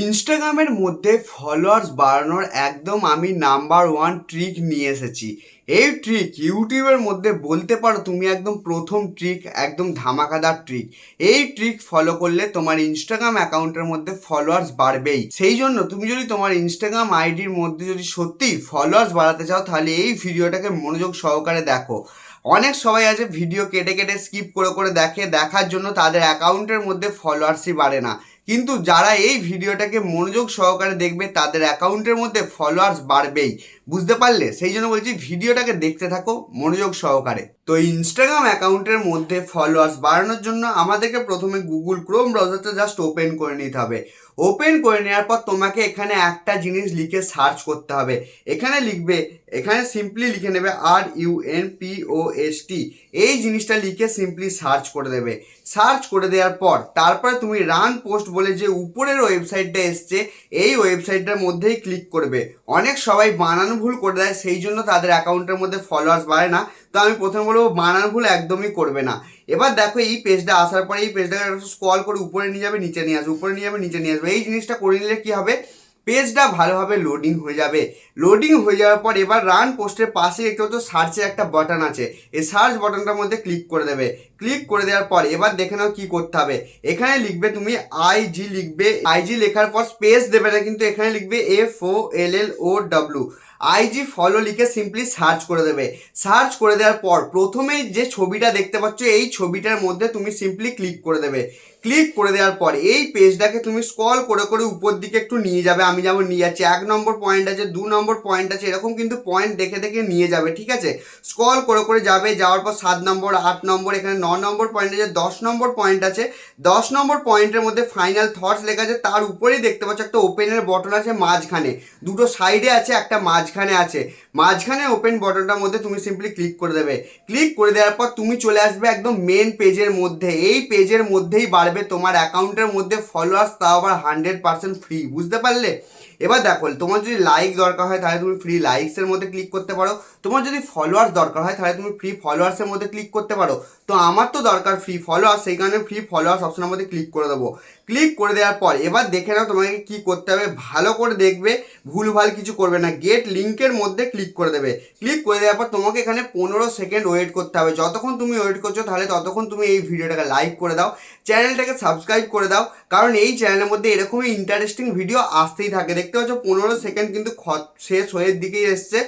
ইনস্টাগ্রামের মধ্যে ফলোয়ার্স বাড়ানোর একদম আমি নাম্বার ওয়ান ট্রিক নিয়ে এসেছি। এই ট্রিক ইউটিউবের মধ্যে বলতে পারো তুমি একদম প্রথম ট্রিক একদম ধামাকাদার ট্রিক এই ট্রিক ফলো করলে তোমার ইনস্টাগ্রাম অ্যাকাউন্টের মধ্যে ফলোয়ার্স বাড়বেই। সেই জন্য তুমি যদি তোমার ইনস্টাগ্রাম আইডির মধ্যে যদি সত্যিই ফলোয়ার্স বাড়াতে চাও, তাহলে এই ভিডিওটাকে মনোযোগ সহকারে দেখো। অনেক সবাই আছে ভিডিও কেটে কেটে স্কিপ করে করে দেখে, দেখার জন্য তাদের অ্যাকাউন্টের মধ্যে ফলোয়ার্সই বাড়ে না। কিন্তু যারা এই ভিডিওটাকে মনোযোগ সহকারে দেখবে, তাদের অ্যাকাউন্টের মধ্যে ফলোয়ার্স বাড়বেই। বুঝতে পারলে? সেই জন্য বলছি, ভিডিওটাকে দেখতে থাকো, মনোযোগ সহকারে। তো ইনস্টাগ্রাম অ্যাকাউন্টের মধ্যে ফলোয়ার্স বাড়ানোর জন্য আমাদেরকে প্রথমে গুগল ক্রোম ব্রাউজারটা জাস্ট ওপেন করে নিতে হবে। ওপেন করে নেওয়ার পর তোমাকে এখানে একটা জিনিস লিখে সার্চ করতে হবে। এখানে লিখবে, এখানে সিম্পলি লিখে নেবে আর U N P O S T এই জিনিসটা লিখে সিম্পলি সার্চ করে দেবে। সার্চ করে দেওয়ার পর, তারপরে তুমি রান পোস্ট বলে যে উপরের ওয়েবসাইটটা এসছে, এই ওয়েবসাইটটার মধ্যেই ক্লিক করবে। অনেক সবাই বানান ভুল করে দেয়, সেই জন্য তাদের অ্যাকাউন্টের মধ্যে ফলোয়ার্স বাড়ে না। তো আমি প্রথমে বলব, বানান ভুল একদমই করবে না। এবার দেখো, এই পেজটা আসার পরে এই পেজটাকে স্কল করে উপরে নিয়ে যাবে, নিচে নিয়ে আসবে, উপরে নিয়ে যাবে, নিচে নিয়ে আসবে। এই জিনিসটা করে নিলে কী হবে? পেজটা ভালোভাবে লোডিং হয়ে যাবে। লোডিং হয়ে যাওয়ার পর এবার রান পোস্টের পাশে দেখতে হতো সার্চের একটা বাটন আছে। এই সার্চ বাটনটার মধ্যে ক্লিক করে দেবে। ক্লিক করে দেওয়ার পর এবার দেখে নাও কী করতে হবে। এখানে লিখবে তুমি আইজি লিখবে। আইজি লেখার পর স্পেস দেবে না, কিন্তু এখানে লিখবে F O L L O W IG follow লিখে সিম্পলি সার্চ করে দেবে। সার্চ করে দেওয়ার পর প্রথমেই যে ছবিটা দেখতে পাচ্ছ, এই ছবিটার মধ্যে তুমি সিম্পলি ক্লিক করে দেবে। ক্লিক করে দেওয়ার পর এই পেজটাকে তুমি স্ক্রল করে করে উপর দিকে একটু নিয়ে যাবে। আমি যেমন নিয়ে যাচ্ছি। এক নম্বর পয়েন্ট আছে, দু নম্বর পয়েন্ট আছে, এরকম কিন্তু পয়েন্ট দেখে দেখে নিয়ে যাবে, ঠিক আছে? স্কল করে করে যাবে, যাওয়ার পর সাত নম্বর, আট নম্বর, এখানে ন নম্বর পয়েন্ট আছে, দশ নম্বর পয়েন্ট আছে। দশ নম্বর পয়েন্টের মধ্যে ফাইনাল থটস লেখা আছে, তার উপরেই দেখতে পাচ্ছ একটা ওপেনের বটন আছে মাঝখানে। দুটো সাইডে আছে, একটা মাঝখানে আছে। মাঝখানে ওপেন বটনটার মধ্যে তুমি সিম্পলি ক্লিক করে দেবে। ক্লিক করে দেওয়ার পর তুমি চলে আসবে একদম মেন পেজের মধ্যে। এই পেজের মধ্যেই বাড়বে তোমার অ্যাকাউন্টের মধ্যে ফলোয়ার্স তাও আবার হান্ড্রেড পার্সেন্ট ফ্রি বুঝতে পারলে? এবার দেখো, তোমার যদি লাইক দরকার হয়, তাহলে তুমি ফ্রি লাইকসের মধ্যে ক্লিক করতে পারো। তোমার যদি ফলোয়ার্স দরকার হয়, তাহলে তুমি ফ্রি ফলোয়ার্সের মধ্যে ক্লিক করতে পারো। তো আমার তো দরকার ফ্রি ফলোয়ার্স সেই কারণে ফ্রি ফলোয়ার্স অপশনের মধ্যে ক্লিক করে দেবো। ক্লিক করে দেওয়ার পর এবার দেখে নাও তোমাকে কি করতে হবে। ভালো করে দেখবে ভুলভাল কিছু করবে না। গেট লিঙ্কের মধ্যে ক্লিক করে দেবে। ক্লিক করে দেওয়ার পর তোমাকে এখানে পনেরো সেকেন্ড ওয়েট করতে হবে। যতক্ষণ তুমি ওয়েট করছ, তাহলে ততক্ষণ তুমি এই ভিডিওটাকে লাইক করে দাও। চ্যানেলটাকে সাবস্ক্রাইব করে দাও। কারণ এই চ্যানেলের মধ্যে এরকমই ইন্টারেস্টিং ভিডিও আসতেই থাকে। দেখতে পাচ্ছ, পনেরো সেকেন্ড কিন্তু শেষ হয়ে দিকেই এসছে।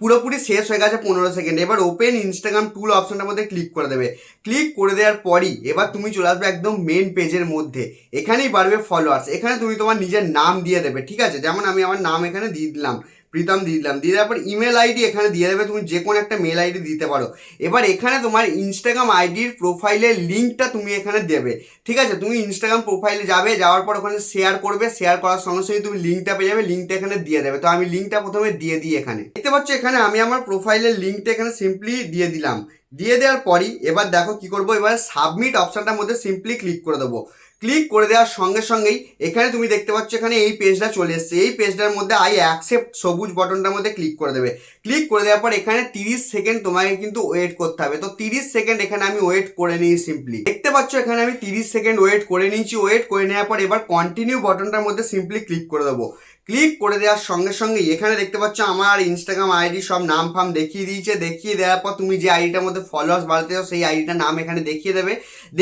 পুরোপুরি শেষ হয়ে গেছে পনেরো সেকেন্ড এবার ওপেন ইনস্টাগ্রাম টুল অপশনটার মধ্যে ক্লিক করে দেবে। ক্লিক করে দেওয়ার পরই এবার তুমি চলে আসবে একদম মেন পেজের মধ্যে। এখানেই বাড়বে ফলোয়ার্স এখানে তুমি তোমার নিজের নাম দিয়ে দেবে। ঠিক আছে? যেমন আমি আমার নাম এখানে দিয়ে দিলাম। প্রীতম দিয়ে দিলাম। দিয়ে দেওয়ার পর ইমেল আইডি এখানে দিয়ে দেবে, তুমি যে কোনো একটা মেল আইডি দিতে পারো। এবার এখানে তোমার ইনস্টাগ্রাম আইডির প্রোফাইলের লিঙ্কটা তুমি এখানে দেবে। ঠিক আছে? তুমি ইনস্টাগ্রাম প্রোফাইলে যাবে, যাওয়ার পর ওখানে শেয়ার করবে শেয়ার করার সঙ্গে সঙ্গে তুমি লিঙ্কটা পেয়ে যাবে লিঙ্কটা এখানে দিয়ে দেবে। তো আমি লিঙ্কটা প্রথমে দিয়ে দিই এখানে। দেখতে পাচ্ছ এখানে আমি আমার প্রোফাইলের লিঙ্কটা এখানে সিম্পলি দিয়ে দিলাম। দিয়ে দেওয়ার পরই এবার দেখো কি করব? এবার সাবমিট অপশনটার মধ্যে সিম্পলি ক্লিক করে দেবো। ক্লিক করে দেওয়ার সঙ্গে সঙ্গেই এখানে তুমি দেখতে পাচ্ছ এখানে এই পেজটা চলে এসছে। এই পেজটার মধ্যে আই অ্যাকসেপ্ট সবুজ বটনটার মধ্যে ক্লিক করে দেবে। ক্লিক করে দেওয়ার পর এখানে তিরিশ সেকেন্ড তোমাকে কিন্তু ওয়েট করতে হবে। তো তিরিশ সেকেন্ড এখানে আমি ওয়েট করে নিই সিম্পলি দেখতে পাচ্ছ এখানে আমি তিরিশ সেকেন্ড ওয়েট করে নিয়েছি। ওয়েট করে নেওয়ার পর এবার কন্টিনিউ বটনটার মধ্যে সিম্পলি ক্লিক করে দেবো। ক্লিক করে দেওয়ার সঙ্গে সঙ্গে এখানে দেখতে পাচ্ছ আমার ইনস্টাগ্রাম আইডি সব নাম ফাম দেখিয়ে দিয়েছে। দেখিয়ে দেওয়ার পর তুমি যে আইডিটার মধ্যে ফলোয়ার্স বাড়াতে চাও, সেই আইডিটার নাম এখানে দেখিয়ে দেবে।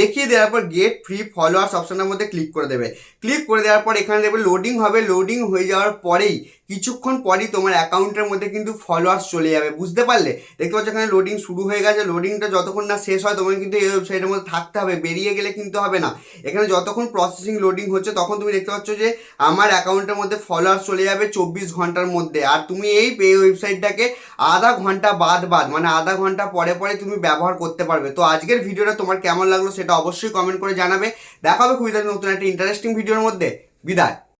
দেখিয়ে দেওয়ার পর গেট ফ্রি ফলোয়ার্স অপশনের মধ্যে ক্লিক করে দেবে। ক্লিক করে দেওয়ার পর এখানে দেখবে লোডিং হবে। লোডিং হয়ে যাওয়ার পরেই কিছুক্ষণ পরই তোমার অ্যাকাউন্টের মধ্যে কিন্তু ফলোয়ার্স চলে যাবে, বুঝতে পারলে? দেখতে পাচ্ছ এখানে লোডিং শুরু হয়ে গেছে লোডিংটা যতক্ষণ না শেষ হয় তোমাকে কিন্তু এই ওয়েবসাইটের মধ্যে থাকতে হবে, বেরিয়ে গেলে কিন্তু হবে না। এখানে যতক্ষণ প্রসেসিং লোডিং হচ্ছে, তখন তুমি দেখতে পাচ্ছ যে আমার অ্যাকাউন্টের মধ্যে ফলোয়ার্স চলে যাবে চব্বিশ ঘণ্টার মধ্যে। আর তুমি এই ওয়েবসাইটটাকে আধা ঘণ্টা বাদ বাদ মানে আধা ঘণ্টা পরে পরে তুমি ব্যবহার করতে পারবে। তো আজকের ভিডিওটা তোমার কেমন লাগল সেটা অবশ্যই কমেন্ট করে জানাবে। দেখা হবে খুবই নতুন একটা ইন্টারেস্টিং ভিডিওর মধ্যে। বিদায়।